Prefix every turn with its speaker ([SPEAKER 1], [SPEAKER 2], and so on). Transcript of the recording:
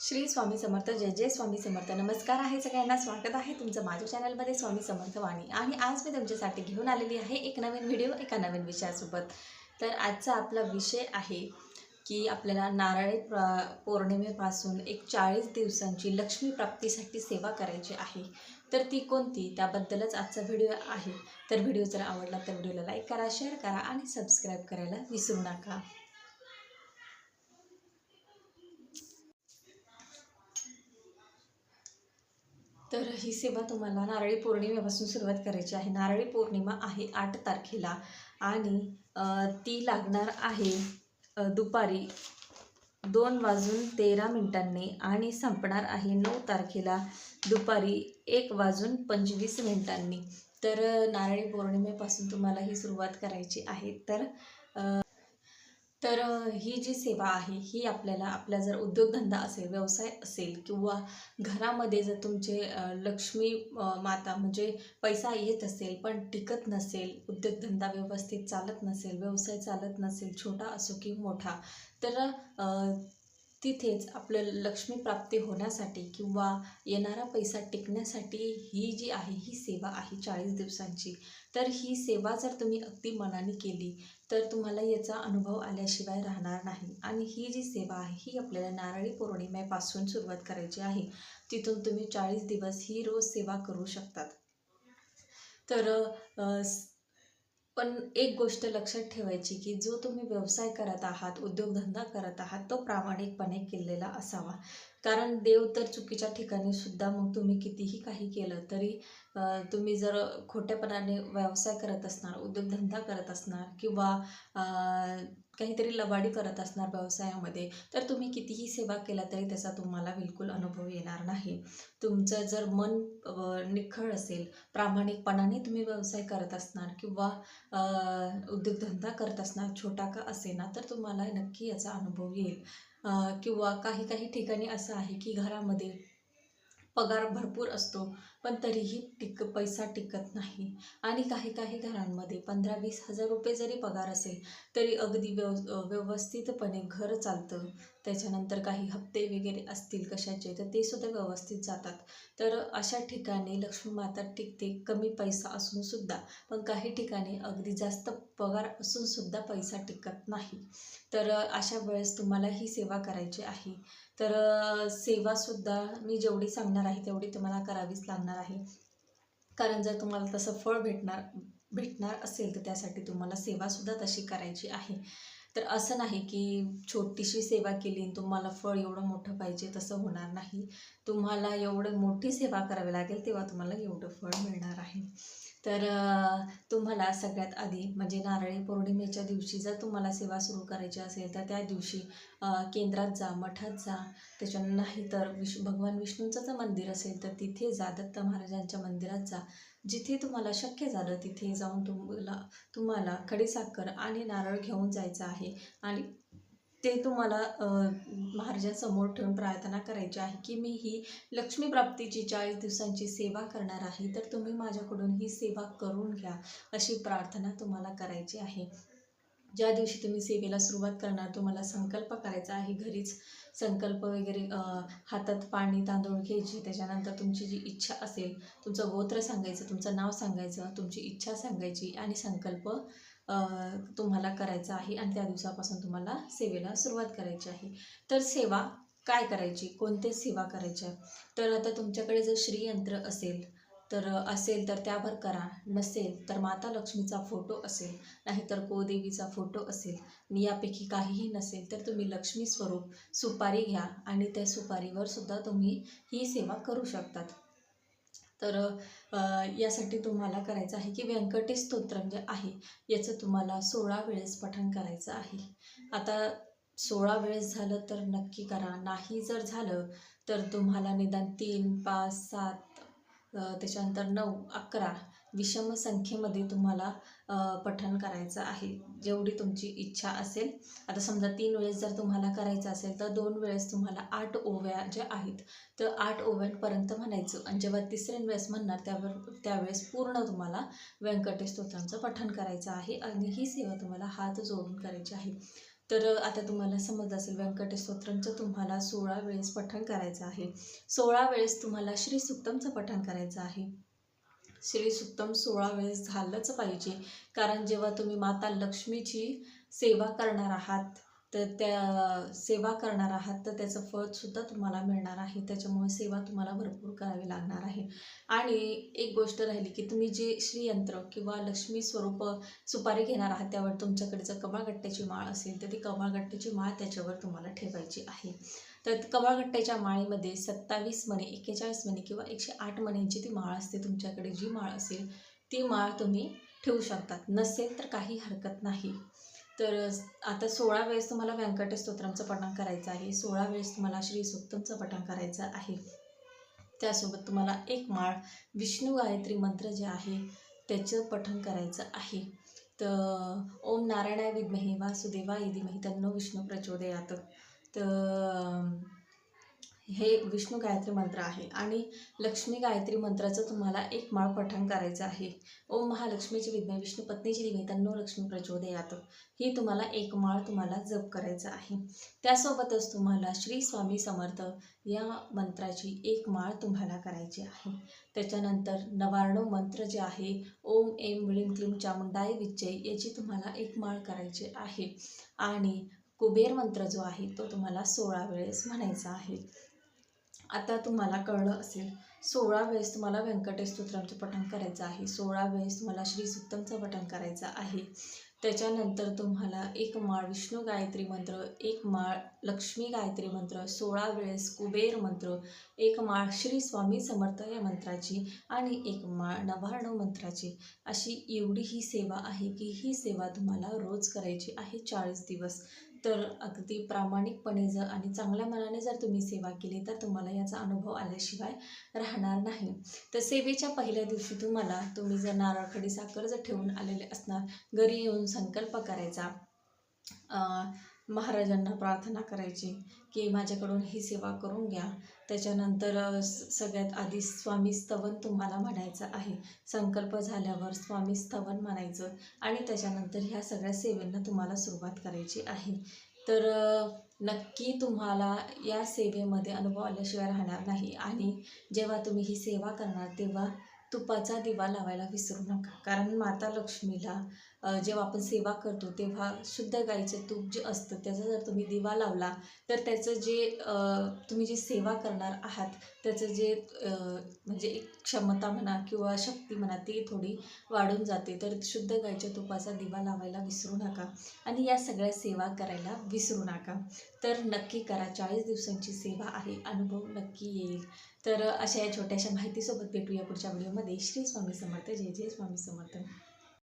[SPEAKER 1] श्री स्वामी समर्थ जय जय स्वामी समर्थ. नमस्कार आहे सगळ्यांना स्वागत आहे तुमचं माझ्या चॅनलमध्ये स्वामी समर्थ वाणी आणि आज मी तुमच्यासाठी घेऊन आलेली आहे एक नवीन व्हिडिओ एका नवीन विषयासोबत. तर आजचा आपला विषय आहे की आपल्याला नारळी प्र पौर्णिमेपासून एक चाळीस दिवसांची लक्ष्मी प्राप्तीसाठी सेवा करायची आहे. तर ती कोणती? त्याबद्दलच आजचा व्हिडिओ आहे. तर व्हिडिओ जर आवडला तर व्हिडिओला लाईक करा शेअर करा आणि सबस्क्राईब करायला विसरू नका. तर ही सेवा तुम्हाला नारळी पौर्णिमेपासून सुरुवात करायची आहे. नारळी पौर्णिमा आहे आठ तारखेला आणि ती लागणार आहे दुपारी दोन वाजून तेरा मिनिटांनी आणि संपणार आहे नऊ तारखेला दुपारी एक वाजून पंचवीस मिनिटांनी. तर नारळी पौर्णिमेपासून तुम्हाला ही सुरुवात करायची आहे. तर तर ही जी सेवा आहे ही आपल्याला आपला जर उद्योगधंदा असेल व्यवसाय असेल किंवा घरामध्ये जर तुमचे लक्ष्मी माता म्हणजे पैसा येत असेल पण टिकत नसेल उद्योगधंदा व्यवस्थित चालत नसेल व्यवसाय चालत नसेल छोटा असो की मोठा तर तिथेच आपलं लक्ष्मी प्राप्ती होण्यासाठी किंवा येणारा पैसा टिकण्यासाठी ही जी आहे ही सेवा आहे चाळीस दिवसांची तर ही सेवा जर तुम्ही अगदी मनाने केली तर तुम्हाला याचा अनुभव आल्याशिवाय राहणार नाही. आणि ही जी सेवा आहे ही आपल्याला नारळी पौर्णिमेपासून सुरुवात करायची आहे. तिथून तुम्ही चाळीस दिवस ही रोज सेवा करू शकतात. तर पण एक गोष्ट लक्षात ठेवायची की जो तुम्ही व्यवसाय करत आहात उद्योगधंदा करत आहात तो प्रामाणिकपणे केलेला असावा. कारण देव तर चुकीच्या ठिकाणी सुद्धा मग तुम्ही कितीही काही केलं तरी तुम्ही जर खोट्यापणाने व्यवसाय करत असणार उद्योगधंदा करत असणार किंवा काहीतरी लबाडी करत असणार व्यवसायामध्ये तर तुम्ही कितीही सेवा केला तरी त्याचा तुम्हाला बिलकुल अनुभव येणार नाही. तुमचं जर मन निखळ असेल प्रामाणिकपणाने तुम्ही व्यवसाय करत असणार किंवा उद्योगधंदा करत असणार छोटा का असेना तर तुम्हाला नक्की याचा अनुभव येईल. किंवा काही काही ठिकाणी असं आहे की घरामध्ये पगार भरपूर असतो पण तरीही टिक पैसा टिकत नाही. आणि काही काही घरांमध्ये पंधरा वीस हजार रुपये जरी पगार असेल तरी अगदी व्यव व्यवस्थितपणे घर चालतं. त्याच्यानंतर काही हप्ते वगैरे असतील कशाचे तर ते सुद्धा व्यवस्थित जातात. तर अशा ठिकाणी लक्ष्मी माता टिकते कमी पैसा असून सुद्धा. पण काही ठिकाणी अगदी जास्त पगार असून सुद्धा पैसा टिकत नाही. तर अशा वेळेस तुम्हाला ही सेवा करायची आहे. तर सेवासुद्धा मी जेवढी सांगणार आहे तेवढी तुम्हाला करावीच लागणार आहे. कारण जर तुम्हाला तसं फळ भेटणार भेटणार असेल तर त्यासाठी तुम्हाला सेवासुद्धा तशी करायची आहे. तर असं नाही की छोटीशी सेवा केली आणि तुम्हाला फळ एवढं मोठं पाहिजे तसं होणार नाही. तुम्हाला एवढं मोठी सेवा करावी लागेल तेव्हा तुम्हाला एवढं फळ मिळणार आहे. तर तुम्हाला सगळ्यात आधी म्हणजे नारळी पौर्णिमेच्या दिवशी जर तुम्हाला सेवा सुरू करायची असेल तर त्या दिवशी केंद्रात जा मठात जा. त्याच्या नाही तर विष भगवान विष्णूंचं जर मंदिर असेल तर तिथे जा. दत्त महाराजांच्या मंदिरात जा. जिथे तुम्हाला शक्य झालं तिथे जाऊन तुम्हाला तुम्हाला खडीसाखर आणि नारळ घेऊन जायचं आहे. आणि ते तुम्हाला महाराजांसमोर ठेवून प्रार्थना करायची आहे की मी ही लक्ष्मी प्राप्तीची चाळीस दिवसांची सेवा करणार आहे तर तुम्ही माझ्याकडून ही सेवा करून घ्या अशी प्रार्थना तुम्हाला करायची आहे. ज्या दिवशी तुम्ही सेवेला सुरुवात करणार तुम्हाला संकल्प करायचा आहे घरीच संकल्प वगैरे हातात पाणी तांदूळ घ्यायची त्याच्यानंतर तुमची जी इच्छा असेल तुमचं गोत्र सांगायचं तुमचं नाव सांगायचं तुमची इच्छा सांगायची आणि संकल्प तुम्हाला करायचा आहे आणि त्या दिवसापासून तुम्हाला सेवेला सुरुवात करायची आहे. तर सेवा काय करायची? कोणते सेवा करायच्या? तर आता तुमच्याकडे जर श्रीयंत्र असेल तर असेल तर त्यावर करा. नसेल तर माता लक्ष्मीचा फोटो असेल नाहीतर कोदेवीचा फोटो असेल आणि यापैकी काहीही नसेल तर तुम्ही लक्ष्मी स्वरूप सुपारी घ्या आणि त्या सुपारीवर सुद्धा तुम्ही ही सेवा करू शकतात. तर यासाठी तुम्हाला करायचं आहे की व्यंकटेश स्तोत्र जे आहे. याचं तुम्हाला सोळा वेळेस पठण करायचं आहे. आता सोळा वेळेस झालं तर नक्की करा. नाही जर झालं तर तुम्हाला निदान तीन पाच सात त्याच्यानंतर नऊ अकरा विषम संख्येमध्ये तुम्हाला पठण करायचं आहे. जेवढी तुमची इच्छा असेल. आता समजा तीन वेळेस जर तुम्हाला करायचं असेल तर दोन वेळेस तुम्हाला आठ ओव्या ज्या आहेत तर आठ ओव्यांपर्यंत म्हणायचं. आणि जेव्हा तिसऱ्या वेळेस म्हणणार त्यावर त्यावेळेस पूर्ण तुम्हाला व्यंकटेश स्तोत्रांचं पठण करायचं आहे. आणि ही सेवा तुम्हाला हात जोडून करायची आहे. तर आता तुम्हाला समजलं असेल व्यंकटेश स्तोत्रमचं तुम्हाला सोळा वेळेस पठण करायचं आहे. सोळा वेळेस तुम्हाला श्री सुक्तमचं पठण करायचं आहे. श्री सुक्तम सोळा वेळेस झालंच पाहिजे. कारण जेव्हा तुम्ही माता लक्ष्मीची सेवा करणार आहात तर त्या सेवा करणार आहात तर त्याचं फळसुद्धा तुम्हाला मिळणार आहे. त्याच्यामुळे सेवा तुम्हाला भरपूर करावी लागणार आहे. आणि एक गोष्ट राहिली की तुम्ही जे श्रीयंत्र किंवा लक्ष्मी स्वरूप सुपारी घेणार आहात त्यावर तुमच्याकडे जर कमळगट्ट्याची माळ असेल तर ती कमळगट्ट्याची माळ त्याच्यावर तुम्हाला ठेवायची आहे. तर कमळगट्ट्याच्या माळेमध्ये सत्तावीस मणे एक्केचाळीस मणे किंवा एकशे आठ मण्यांची ती माळ असते तुमच्याकडे. जी माळ असेल ती माळ तुम्ही ठेवू शकतात. नसेल तर काही हरकत नाही. तर आता सोळा वेळेस तुम्हाला व्यंकटेश स्तोत्रांचं पठण करायचं आहे. सोळा वेळेस तुम्हाला श्री सुक्तमचं पठण करायचं आहे. त्यासोबत तुम्हाला एक माळ विष्णू गायत्री मंत्र जे आहे त्याचं पठण करायचं आहे. तर ओम नारायणाय विद्महे वासुदेवाय धीमहि तन्नो विष्णू प्रचोदयात. तर हे विष्णू गायत्री मंत्र आहे आणि लक्ष्मी गायत्री मंत्राचं तुम्हाला एक माळ पठण करायचं आहे. ओम महालक्ष्मीची विद्मे विष्णू पत्नीची दिवे तन्नो लक्ष्मी प्रचोदयात. ही तुम्हाला एक माळ तुम्हाला जप करायचं आहे. त्यासोबतच तुम्हाला श्री स्वामी समर्थ या मंत्राची एक माळ तुम्हाला करायची आहे. त्याच्यानंतर नवार्णव मंत्र जे आहे ओम एम विळीम क्लीम चामुंडाय विजय याची तुम्हाला एक माळ करायची आहे. आणि कुबेर मंत्र जो आहे तो तुम्हाला सोळा वेळेस म्हणायचा आहे. आता तुम्हाला कळलं असेल सोळा वेळेस तुम्हाला व्यंकटेश स्तोत्रांचं पठण करायचं आहे. सोळा वेळेस तुम्हाला श्री सुक्तमचं पठण करायचं आहे. त्याच्यानंतर तुम्हाला एक माळ विष्णू गायत्री मंत्र एक माळ लक्ष्मी गायत्री मंत्र सोळा वेळेस कुबेर मंत्र एक माळ श्री स्वामी समर्थ या मंत्राची आणि एक माळ नवार्णव मंत्राची. अशी एवढी ही सेवा आहे की ही सेवा तुम्हाला रोज करायची आहे चाळीस दिवस. तर अगदी प्रामाणिकपणे जर आणि चांगल्या मनाने जर तुम्ही सेवा केली तर तुम्हाला याचा अनुभव आल्याशिवाय राहणार नाही. तर सेवेच्या पहिल्या दिवशी तुम्हाला तुम्ही जर नारळखडी साखर जर ठेवून आलेले असणार घरी येऊन संकल्प करायचा. महाराजांना प्रार्थना करायची की माझ्याकडून ही सेवा करून घ्या. त्याच्यानंतर सगळ्यात आधी स्वामी स्तवन तुम्हाला म्हणायचं आहे. संकल्प झाल्यावर स्वामी स्तवन म्हणायचं आणि त्याच्यानंतर ह्या सगळ्या सेवेंना तुम्हाला सुरुवात करायची आहे. तर नक्की तुम्हाला या सेवेमध्ये अनुभव आल्याशिवाय राहणार नाही. आणि जेव्हा तुम्ही ही सेवा करणार तेव्हा तुपाचा दिवा लावायला विसरू नका. कारण माता लक्ष्मीला जेव्हा आपण सेवा करतो तेव्हा शुद्ध गाईचं तूप जे असतं त्याचा जर तुम्ही दिवा लावला तर त्याचं जे तुम्ही जी सेवा करणार आहात त्याचं जे म्हणजे एक क्षमता म्हणा किंवा शक्ती म्हणा ती थोडी वाढून जाते. तर शुद्ध गाईच्या तुपाचा दिवा लावायला विसरू नका. आणि या सगळ्या सेवा करायला विसरू नका. तर नक्की करा. चाळीस दिवसांची सेवा आहे. अनुभव नक्की येईल. तर अशा या छोट्याशा माहितीसोबत भेटूया पुढच्या व्हिडिओमध्ये. श्री स्वामी समर्थ. जय जय स्वामी समर्थ.